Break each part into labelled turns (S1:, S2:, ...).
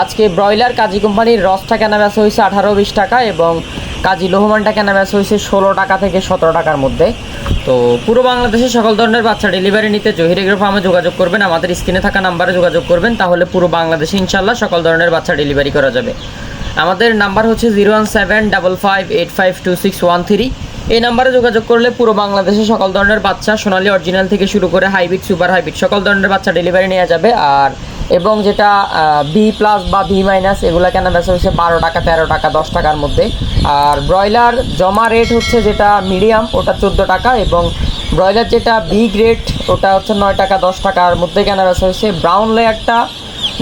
S1: আজকে ব্রয়লার কাজী কোম্পানির রসটা কেনা বেচা হয়েছে আঠারো বিশ টাকা এবং কাজী লোহমানটা কেনা বেচা হয়েছে ষোলো টাকা থেকে সতেরো টাকার মধ্যে। তো পুরো বাংলাদেশে সকল ধরনের বাচ্চা ডেলিভারি নিতে জহির এগ্রো ফার্মে যোগাযোগ করবেন, আমাদের স্ক্রিনে থাকা নাম্বারে যোগাযোগ করবেন, তাহলে পুরো বাংলাদেশে ইনশাল্লাহ সকল ধরনের বাচ্চা ডেলিভারি করা যাবে। আমাদের নাম্বার হচ্ছে zero one seven double five eight five two six one three. এই নাম্বারে যোগাযোগ করলে পুরো বাংলাদেশে সকল ধরনের বাচ্চা সোনালী অরিজিনাল থেকে শুরু করে হাইব্রিড সুপার হাইব্রিড সকল ধরনের বাচ্চা ডেলিভারি নেওয়া যাবে। আর এবং যেটা বি প্লাস বা বি মাইনাস এগুলো কেনা বেচা হচ্ছে বারো টাকা, তেরো টাকা, দশ টাকার মধ্যে। আর ব্রয়লার জমা রেট হচ্ছে যেটা মিডিয়াম ওটা চোদ্দ টাকা এবং ব্রয়লার যেটা বি গ্রেড ওটা হচ্ছে নয় টাকা, দশ টাকার মধ্যে কেনা বেচা হয়েছে? ব্রাউন লেয়ারটা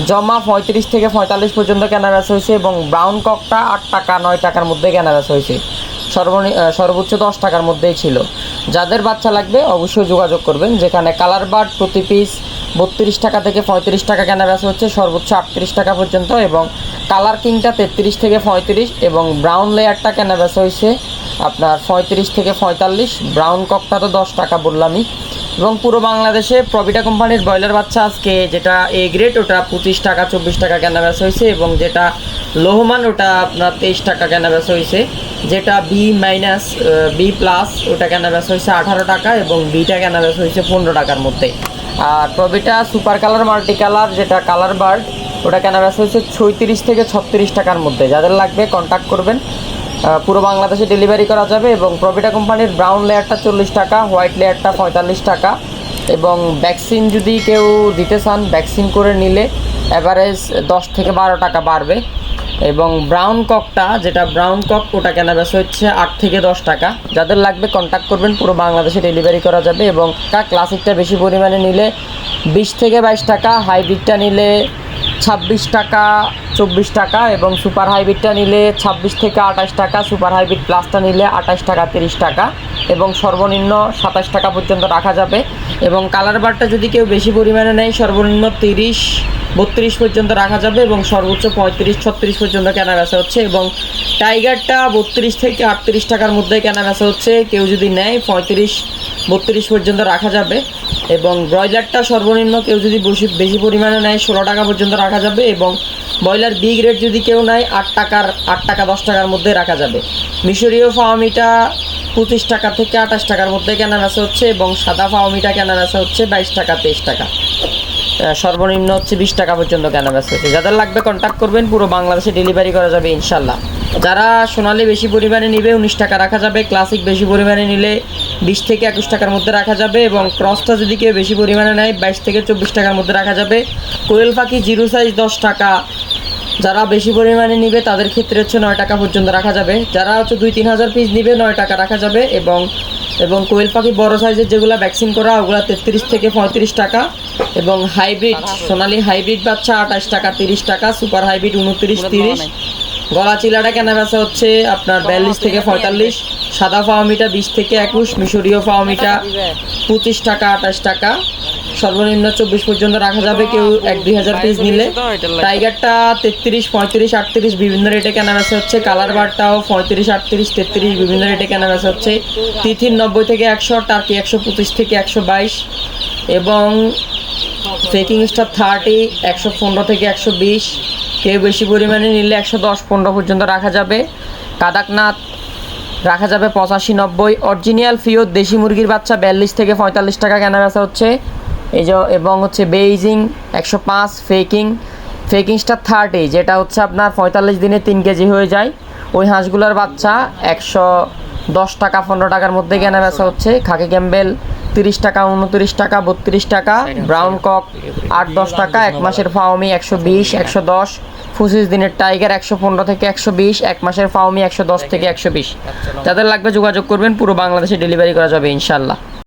S1: জমা পঁয়ত্রিশ থেকে পঁয়তাল্লিশ পর্যন্ত কেনা বেচা হয়েছে এবং ব্রাউন ককটা আট টাকা, নয় টাকার মধ্যে কেনা বেচা হয়েছে? সর্বনি সর্বোচ্চ দশ টাকার মধ্যেই ছিল। যাদের বাচ্চা লাগবে অবশ্যই যোগাযোগ করবেন, যেখানে কালার বার্ড প্রতি পিস বত্রিশ টাকা থেকে পঁয়ত্রিশ টাকা কেনা বেচা হচ্ছে, সর্বোচ্চ আটত্রিশ টাকা পর্যন্ত এবং কালার কিংটা তেত্রিশ থেকে পঁয়ত্রিশ এবং ব্রাউন লেয়ারটা কেনা বেচা হয়েছে আপনার পঁয়ত্রিশ থেকে পঁয়তাল্লিশ, ব্রাউন ককটা তো দশ টাকা বললামই। এবং পুরো বাংলাদেশে প্রবিটা কোম্পানির ব্রয়লার বাচ্চা আজকে যেটা এ গ্রেড, ওটা পঁচিশ টাকা, চব্বিশ টাকা কেনা বেচা হয়েছে এবং যেটা লোহমান, ওটা আপনার তেইশ টাকা কেনা বেচা হয়েছে। যেটা বি মাইনাস বি প্লাস, ওটা কেনা বেচা হয়েছে আঠারো টাকা এবং বিটা কেনা বেচা হয়েছে পনেরো টাকার মধ্যে। আর প্রবিটা সুপার কালার মাল্টি কালার যেটা কালার বার্ড, ওটা কেনা বেচা হয়েছে ছয়ত্রিশ থেকে ছত্রিশ টাকার মধ্যে। যাদের লাগবে কন্ট্যাক্ট করবেন। পুরো বাংলাদেশে ডেলিভারি করা যাবে এবং প্রবিটা কোম্পানির ব্রাউন লেয়ারটা চল্লিশ টাকা হোয়াইট লেয়ারটা পঁয়তাল্লিশ টাকা এবং ভ্যাকসিন যদি কেউ দিতে চান ভ্যাকসিন করে নিলে অ্যাভারেজ দশ থেকে বারো টাকা বাড়বে। এবং ব্রাউন ককটা যেটা ব্রাউন কক ওটা কেনা বেচা হচ্ছে আট থেকে দশ টাকা। যাদের লাগবে কন্ট্যাক্ট করবেন, পুরো বাংলাদেশে ডেলিভারি করা যাবে এবং ক্লাসিকটা বেশি পরিমাণে নিলে বিশ থেকে বাইশ টাকা হাইব্রিডটা নিলে ছাব্বিশ টাকা চব্বিশ টাকা এবং সুপার হাইব্রিডটা নিলে ছাব্বিশ থেকে আঠাশ টাকা, সুপার হাইব্রিড প্লাসটা নিলে আঠাশ টাকা, তিরিশ টাকা এবং সর্বনিম্ন সাতাশ টাকা পর্যন্ত রাখা যাবে এবং কালার বারটা যদি কেউ বেশি পরিমাণে নেয়, সর্বনিম্ন তিরিশ, বত্রিশ পর্যন্ত রাখা যাবে এবং সর্বোচ্চ পঁয়ত্রিশ, ছত্রিশ পর্যন্ত কেনা বেচা হচ্ছে এবং টাইগারটা বত্রিশ থেকে আটত্রিশ টাকার মধ্যে কেনা বেচা হচ্ছে। কেউ যদি নেয়, পঁয়ত্রিশ, বত্রিশ পর্যন্ত রাখা যাবে এবং ব্রয়লারটা সর্বনিম্ন কেউ যদি বেশি বেশি পরিমাণে নেয়, ষোলো টাকা পর্যন্ত রাখা যাবে এবং ব্রয়লার বি গ্রেড যদি কেউ নেয়, আট টাকার, আট টাকা দশ টাকার মধ্যে রাখা যাবে। মিশরীয় ফাওয়ামিটা পঁচিশ টাকা থেকে আঠাশ টাকার মধ্যে কেনা বেচা হচ্ছে এবং সাদা ফাওয়ামিটা কেনা বেচা হচ্ছে বাইশ টাকা, তেইশ টাকা। সর্বনিম্ন হচ্ছে বিশ টাকা পর্যন্ত কেনা বেচা হচ্ছে। যাদের লাগবে কন্ট্যাক্ট করবেন, পুরো বাংলাদেশে ডেলিভারি করা যাবে ইনশাল্লাহ। যারা সোনালি বেশি পরিমাণে নিবে, উনিশ টাকা রাখা যাবে। ক্লাসিক বেশি পরিমাণে নিলে বিশ থেকে একুশ টাকার মধ্যে রাখা যাবে এবং ক্রসটা যদি কেউ বেশি পরিমাণে নেয়, বাইশ থেকে চব্বিশ টাকার মধ্যে রাখা যাবে। কোয়েল পাখি জিরো সাইজ দশ টাকা যারা বেশি পরিমাণে নিবে তাদের ক্ষেত্রে হচ্ছে নয় টাকা পর্যন্ত রাখা যাবে। যারা হচ্ছে দুই তিন হাজার পিস নিবে নয় টাকা রাখা যাবে এবং এবং কোয়েল পাখি বড় সাইজের যেগুলো ভ্যাকসিন করা ওগুলো তেত্রিশ থেকে পঁয়ত্রিশ টাকা এবং হাইব্রিড সোনালি হাইব্রিড বাচ্চা আঠাশ টাকা তিরিশ টাকা সুপার হাইব্রিড উনত্রিশ তিরিশ। গলা চিলাটা কেনা বেচা হচ্ছে আপনার বিয়াল্লিশ থেকে পঁয়তাল্লিশ সাদা ফাওয়ামিটা বিশ থেকে একুশ মিশরীয় ফাওয়ামিটা পঁচিশ টাকা আঠাশ টাকা। সর্বনিম্ন চব্বিশ পর্যন্ত রাখা যাবে। কেউ এক দুই হাজার পিস নিলে। টাইগারটা তেত্রিশ পঁয়ত্রিশ আটত্রিশ বিভিন্ন রেটে কেনা বেচা হচ্ছে। কালার বারটাও পঁয়ত্রিশ আটত্রিশ তেত্রিশ বিভিন্ন রেটে কেনা বেচা হচ্ছে। তিথির নব্বই থেকে একশো টার্কি একশো পঁচিশ থেকে একশো বাইশ। এবং ফেকিং স্টার থার্টি একশো পনেরো থেকে একশো বিশ। কেউ বেশি পরিমাণে নিলে একশো দশ পনেরো পর্যন্ত রাখা যাবে। কাদাকনাথ রাখা যাবে পঁচাশি নব্বই। অরিজিনাল ফিওর দেশি মুরগির বাচ্চা বিয়াল্লিশ থেকে পঁয়তাল্লিশ টাকা কেনা বেচা হচ্ছে। এই যে, এবং হচ্ছে বেইজিং একশো পাঁচ ফেকিং ফেকিং স্টার থার্টি যেটা হচ্ছে আপনার পঁয়তাল্লিশ দিনে তিন কেজি হয়ে যায়। ওই হাঁসগুলোর বাচ্চা একশো দশ টাকা, পনেরো টাকার মধ্যে কেনা বেচা হচ্ছে। খাকি ক্যাম্বেল তিরিশ টাকা, উনত্রিশ টাকা, বত্রিশ টাকা ব্রাউন কক আট, দশ টাকা, এক মাসের ফাওমি একশো বিশ, একশো দশ পঁচিশ দিনের টাইগার একশো পনেরো থেকে একশো বিশ, এক মাসের ফাওমি একশো দশ থেকে একশো বিশ। যাদের লাগবে যোগাযোগ করবেন, পুরো বাংলাদেশে ডেলিভারি করা যাবে, ইনশাল্লাহ।